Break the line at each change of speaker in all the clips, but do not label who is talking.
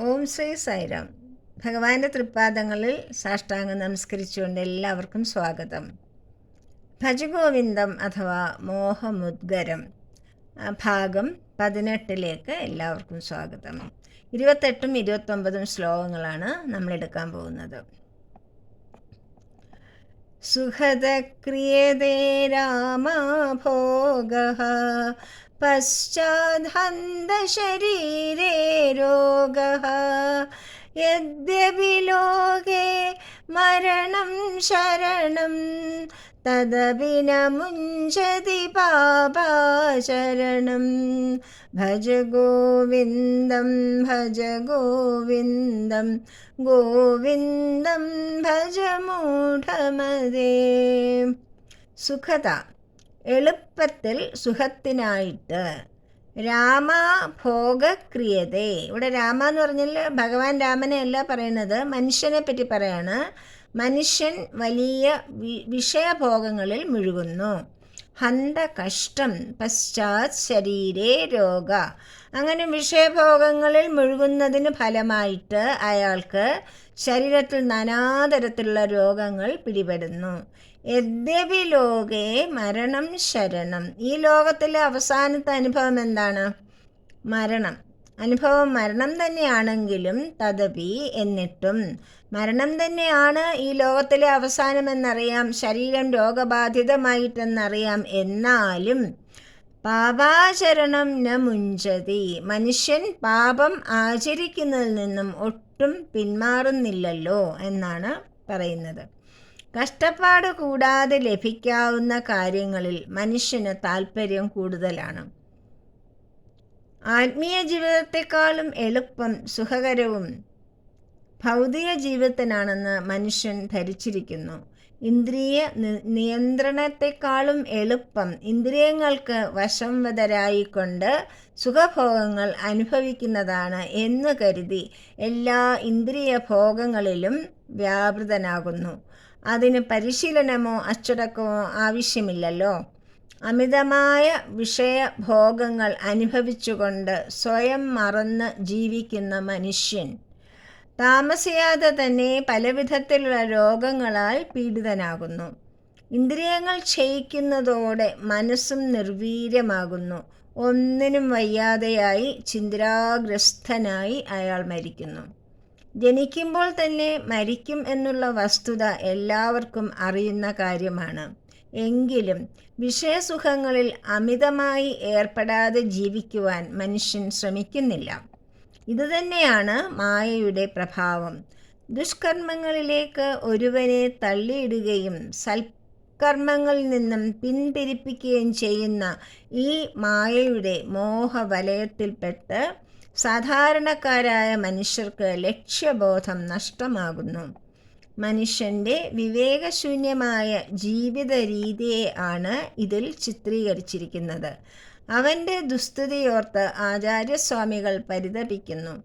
ഓം ശ്രീ സൈറാം ഭഗവാന്റെ തൃപ്പാദങ്ങളിൽ സാഷ്ടാംഗം നമസ്കരിച്ചുകൊണ്ട് എല്ലാവർക്കും സ്വാഗതം. ഭജഗോവിന്ദം അഥവാ മോഹമുദ്ഗരം ഭാഗം പതിനെട്ടിലേക്ക് എല്ലാവർക്കും സ്വാഗതം. ഇരുപത്തെട്ടും ഇരുപത്തൊമ്പതും ശ്ലോകങ്ങളാണ് നമ്മൾ എടുക്കാൻ പോകുന്നത്. സുഖതക്രിയതേ രാമഭോഗ പശ്ചാദന്തശരീരേ രോഗ യദ്യപി ലോകേ മരണം ശരണം തദപി ന മുഞ്ചതി പാപാചരണം ഭജ ഗോവിന്ദം ഭജ ഗോവിന്ദം ഗോവിന്ദം ഭജ മൂഢമതേ സുഖത. എളുപ്പത്തിൽ സുഖത്തിനായിട്ട് രാമ ഭോഗക്രിയതേ. ഇവിടെ രാമ എന്ന് പറഞ്ഞാൽ ഭഗവാൻ രാമനെ അല്ല പറയുന്നത് മനുഷ്യനെ പറ്റി പറയാണ്. മനുഷ്യൻ വലിയ വിഷയഭോഗങ്ങളിൽ മുഴുകുന്നു. ഹന്ത കഷ്ടം പശ്ചാത് ശരീരേ രോഗ. അങ്ങനെ വിഷയഭോഗങ്ങളിൽ മുഴുകുന്നതിന് ഫലമായിട്ട് അയാൾക്ക് ശരീരത്തിൽ നാനാതരത്തിലുള്ള രോഗങ്ങൾ പിടിപെടുന്നു. യദ്യപി ലോകേ മരണം ശരണം. ഈ ലോകത്തിലെ അവസാനത്തെ അനുഭവം എന്താണ്? മരണം. അനുഭവം മരണം തന്നെയാണെങ്കിലും തദപി എന്നിട്ടും. മരണം തന്നെയാണ് ഈ ലോകത്തിലെ അവസാനമെന്നറിയാം ശരീരം രോഗബാധിതമായിട്ടെന്നറിയാം. എന്നാലും പാപാചരണം ന മുഞ്ചതി. മനുഷ്യൻ പാപം ആചരിക്കുന്നതിൽ നിന്നും ഒട്ടും പിന്മാറുന്നില്ലല്ലോ എന്നാണ് പറയുന്നത്. കഷ്ടപ്പാട് കൂടാതെ ലഭിക്കാവുന്ന കാര്യങ്ങളിൽ മനുഷ്യന് താല്പര്യം കൂടുതലാണ്. ആത്മീയ ജീവിതത്തെക്കാളും എളുപ്പം സുഖകരവും ഭൗതിക ജീവിതത്തിനാണെന്ന് മനുഷ്യൻ ധരിച്ചിരിക്കുന്നു. ഇന്ദ്രിയ നിയന്ത്രണത്തെക്കാളും എളുപ്പം. ഇന്ദ്രിയങ്ങൾക്ക് വശംവതരായിക്കൊണ്ട് സുഖഭോഗങ്ങൾ അനുഭവിക്കുന്നതാണ് എന്ന് കരുതി എല്ലാ ഇന്ദ്രിയ ഭോഗങ്ങളിലും വ്യാപൃതനാകുന്നു. അതിന് പരിശീലനമോ അച്ചടക്കമോ ആവശ്യമില്ലല്ലോ. അമിതമായ വിഷയഭോഗങ്ങൾ അനുഭവിച്ചുകൊണ്ട് സ്വയം മറന്ന് ജീവിക്കുന്ന മനുഷ്യൻ താമസിയാതെ തന്നെ പലവിധത്തിലുള്ള രോഗങ്ങളാൽ പീഡിതനാകുന്നു. ഇന്ദ്രിയങ്ങൾ ക്ഷയിക്കുന്നതോടെ മനസ്സും നിർവീര്യമാകുന്നു. ഒന്നിനും വയ്യാതെയായി ചിന്തിരാഗ്രസ്തനായി അയാൾ മരിക്കുന്നു. ജനിക്കുമ്പോൾ തന്നെ മരിക്കും എന്നുള്ള വസ്തുത എല്ലാവർക്കും അറിയുന്ന കാര്യമാണ്. എങ്കിലും വിഷയസുഖങ്ങളിൽ അമിതമായി ഏർപ്പെടാതെ ജീവിക്കുവാൻ മനുഷ്യൻ ശ്രമിക്കുന്നില്ല. ഇതുതന്നെയാണ് മായയുടെ പ്രഭാവം. ദുഷ്കർമ്മങ്ങളിലേക്ക് ഒരുവനെ തള്ളിയിടുകയും സൽക്കർമ്മങ്ങളിൽ നിന്നും പിന്തിരിപ്പിക്കുകയും ചെയ്യുന്ന ഈ മായയുടെ മോഹവലയത്തിൽപ്പെട്ട് സാധാരണക്കാരായ മനുഷ്യർക്ക് ലക്ഷ്യബോധം നഷ്ടമാകുന്നു. മനുഷ്യന്റെ വിവേകശൂന്യമായ ജീവിത രീതിയെ ആണ് ഇതിൽ ചിത്രീകരിച്ചിരിക്കുന്നത്. അവന്റെ ദുസ്തുതിയോർത്ത് ആചാര്യസ്വാമികൾ പരിതപിക്കുന്നു.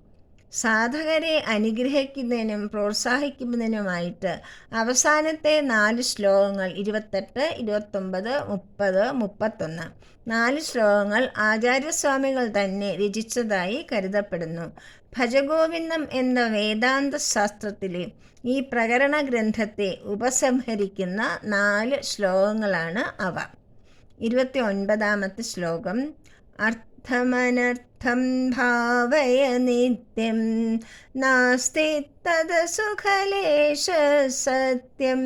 സാധകരെ അനുഗ്രഹിക്കുന്നതിനും പ്രോത്സാഹിക്കുന്നതിനുമായിട്ട് അവസാനത്തെ നാല് ശ്ലോകങ്ങൾ ഇരുപത്തെട്ട് ഇരുപത്തൊമ്പത് മുപ്പത് മുപ്പത്തൊന്ന്. നാല് ശ്ലോകങ്ങൾ ആചാര്യസ്വാമികൾ തന്നെ രചിച്ചതായി കരുതപ്പെടുന്നു. ഭജഗോവിന്ദം എന്ന വേദാന്ത ശാസ്ത്രത്തിലെ ഈ പ്രകരണ ഗ്രന്ഥത്തെ ഉപസംഹരിക്കുന്ന നാല് ശ്ലോകങ്ങളാണ് അവ. ഇരുപത്തി ഒൻപതാമത്തെ ശ്ലോകം. അർത്ഥമനർത്ഥം ഭാവയ നിത്യം. നാസ്തി തത് സുഖലേശ സത്യം.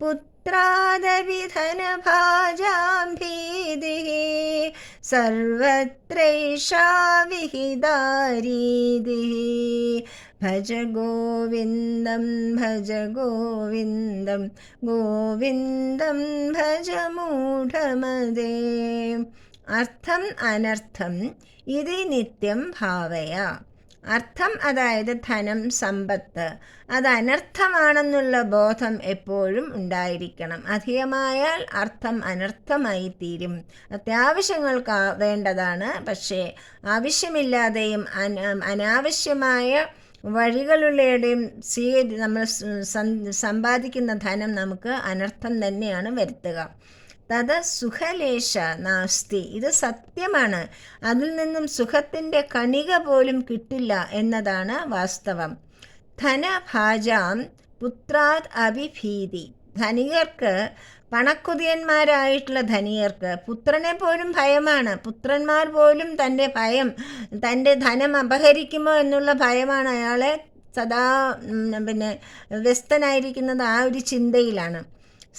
പുത്രാദവിധനഭാജാം ഭീതി സർവത്രൈഷാ വിഹിതാരീതിः. ഭജ ഗോവിന്ദം ഭജ ഗോവിന്ദം ഗോവിന്ദം ഭജ മൂഢമദേ അർത്ഥം അനർത്ഥം ഇത് നിത്യം ഭാവയ. അർത്ഥം അതായത് ധനം സമ്പത്ത് അത് അനർത്ഥമാണെന്നുള്ള ബോധം എപ്പോഴും ഉണ്ടായിരിക്കണം. അധികമായാൽ അർത്ഥം അനർത്ഥമായി തീരും അത്യാവശ്യങ്ങൾക്ക് വേണ്ടതാണ് പക്ഷേ ആവശ്യമില്ലാതെയും അന- അനാവശ്യമായ വഴികളുടെയും സ്വീകരി നമ്മൾ സമ്പാദിക്കുന്ന ധനം നമുക്ക് അനർത്ഥം തന്നെയാണ് വരുത്തുക. തത് സുഖലേശ നാസ്തി. ഇത് സത്യമാണ്. അതിൽ നിന്നും സുഖത്തിന്റെ കണിക പോലും കിട്ടില്ല എന്നതാണ് വാസ്തവം. ധനഭാജാം പുത്രാത് അഭിഭീതി. ധനികർക്ക് പണക്കുതിയന്മാരായിട്ടുള്ള ധനികർക്ക് പുത്രനെ പോലും ഭയമാണ്. പുത്രന്മാർ പോലും തന്റെ ഭയം തന്റെ ധനം അപഹരിക്കുമോ എന്നുള്ള ഭയമാണ് അയാളെ സദാ പിന്നെ വ്യസ്തനായിരിക്കുന്നത് ആ ഒരു ചിന്തയിലാണ്.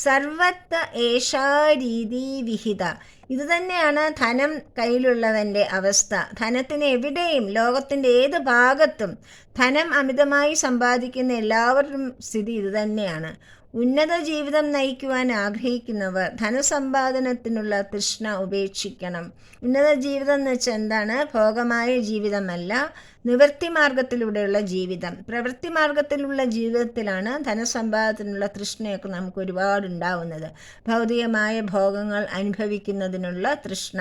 സർവത്ത ഏഷാ രീതി വിഹിത. ഇത് തന്നെയാണ് ധനം കയ്യിലുള്ളവന്റെ അവസ്ഥ. ധനത്തിന് എവിടെയും ലോകത്തിന്റെ ഏത് ഭാഗത്തും ധനം അമിതമായി സമ്പാദിക്കുന്ന എല്ലാവരുടെയും സ്ഥിതി ഇത് തന്നെയാണ്. ഉന്നത ജീവിതം നയിക്കുവാൻ ആഗ്രഹിക്കുന്നവർ ധനസമ്പാദനത്തിനുള്ള തൃഷ്ണ ഉപേക്ഷിക്കണം. ഉന്നത ജീവിതം എന്ന് വെച്ചാൽ എന്താണ്? ഭോഗമായ ജീവിതമല്ല. നിവൃത്തി മാർഗത്തിലൂടെയുള്ള ജീവിതം. പ്രവൃത്തി മാർഗത്തിലുള്ള ജീവിതത്തിലാണ് ധനസമ്പാദത്തിനുള്ള തൃഷ്ണയൊക്കെ നമുക്ക് ഒരുപാട് ഉണ്ടാവുന്നത് ഭൗതികമായ ഭോഗങ്ങൾ അനുഭവിക്കുന്നതിനുള്ള തൃഷ്ണ.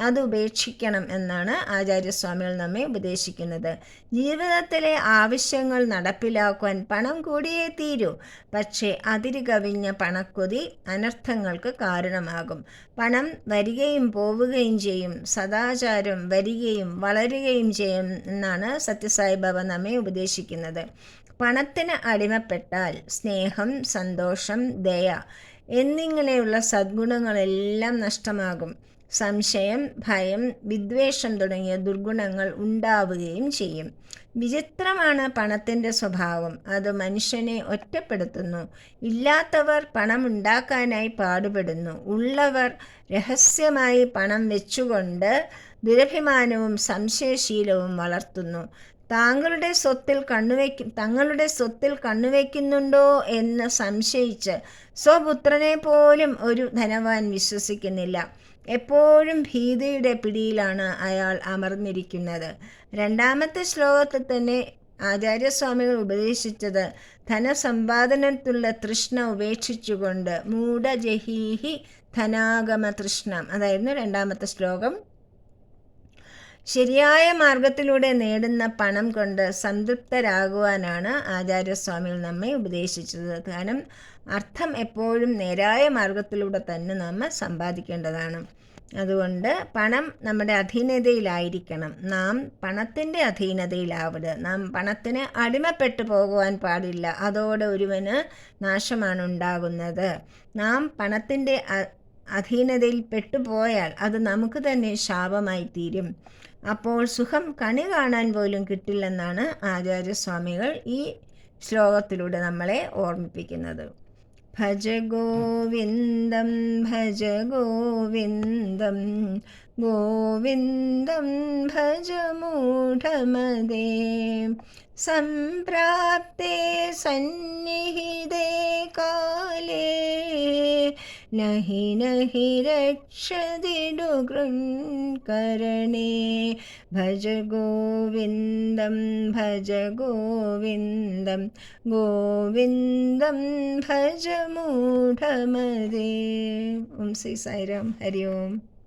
അത് ഉപേക്ഷിക്കണം എന്നാണ് ആചാര്യസ്വാമികൾ നമ്മെ ഉപദേശിക്കുന്നത്. ജീവിതത്തിലെ ആവശ്യങ്ങൾ നടപ്പിലാക്കുവാൻ പണം കൂടിയേ തീരൂ. പക്ഷേ അതിര് കവിഞ്ഞ പണക്കൊതി അനർത്ഥങ്ങൾക്ക് കാരണമാകും. പണം വരികയും പോവുകയും ചെയ്യും. സദാചാരം വരികയും വളരുകയും ചെയ്യും എന്നാണ് സത്യസായി ബാബ നമ്മെ ഉപദേശിക്കുന്നത്. പണത്തിന് അടിമപ്പെട്ടാൽ സ്നേഹം സന്തോഷം ദയ എന്നിങ്ങനെയുള്ള സദ്ഗുണങ്ങളെല്ലാം നഷ്ടമാകും. സംശയം ഭയം വിദ്വേഷം തുടങ്ങിയ ദുർഗുണങ്ങൾ ഉണ്ടാവുകയും ചെയ്യും. വിചിത്രമാണ് പണത്തിന്റെ സ്വഭാവം. അത് മനുഷ്യനെ ഒറ്റപ്പെടുത്തുന്നു. ഇല്ലാത്തവർ പണമുണ്ടാക്കാനായി പാടുപെടുന്നു. ഉള്ളവർ രഹസ്യമായി പണം വെച്ചുകൊണ്ട് ദുരഭിമാനവും സംശയശീലവും വളർത്തുന്നു. താങ്കളുടെ സ്വത്തിൽ കണ്ണുവയ്ക്ക തങ്ങളുടെ സ്വത്തിൽ കണ്ണുവയ്ക്കുന്നുണ്ടോ എന്ന് സംശയിച്ച് സ്വപുത്രനെ പോലും ഒരു ധനവാൻ വിശ്വസിക്കുന്നില്ല. എപ്പോഴും ഭീതിയുടെ പിടിയിലാണ് അയാൾ അമർന്നിരിക്കുന്നത്. രണ്ടാമത്തെ ശ്ലോകത്തിൽ തന്നെ ആചാര്യസ്വാമികൾ ഉപദേശിച്ചത് ധനസമ്പാദനത്തിലുള്ള തൃഷ്ണ ഉപേക്ഷിച്ചുകൊണ്ട് മൂഢജഹീഹി ധനാഗമ തൃഷ്ണം അതായിരുന്നു രണ്ടാമത്തെ ശ്ലോകം. ശരിയായ മാർഗത്തിലൂടെ നേടുന്ന പണം കൊണ്ട് സംതൃപ്തരാകുവാനാണ് ആചാര്യസ്വാമികൾ നമ്മെ ഉപദേശിച്ചത്. കാരണം അർത്ഥം എപ്പോഴും നേരായ മാർഗത്തിലൂടെ തന്നെ നമ്മൾ സമ്പാദിക്കേണ്ടതാണ്. അതുകൊണ്ട് പണം നമ്മുടെ അധീനതയിലായിരിക്കണം. നാം പണത്തിന്റെ അധീനതയിലാവരുത്. നാം പണത്തിന് അടിമപ്പെട്ടു പോകുവാൻ പാടില്ല. അതോടെ ഒരുവന് നാശമാണ് ഉണ്ടാകുന്നത്. നാം പണത്തിന്റെ അധീനതയിൽ പെട്ടുപോയാൽ അത് നമുക്ക് തന്നെ ശാപമായി തീരും. അപ്പോൾ സുഖം കണി കാണാൻ പോലും കിട്ടില്ലെന്നാണ് ആചാര്യസ്വാമികൾ ഈ ശ്ലോകത്തിലൂടെ നമ്മളെ ഓർമ്മിപ്പിക്കുന്നത്. ഭജ ഗോവിന്ദം ഭജ ഗോവിന്ദം ഗോവിന്ദം ഭജ മൂഢമദേ സംപ്രാപ്തേ സന്നിഹിതേ കാലേ. നഹി നഹി രക്ഷതിടുകൃൺകരണേ ഭജ ഗോവിന്ദം ഭജ ഗോവിന്ദം ഗോവിന്ദം ഭജ മൂഢമതേ ഓം ശ്രീ സായിരാം. ഹരി ഓം.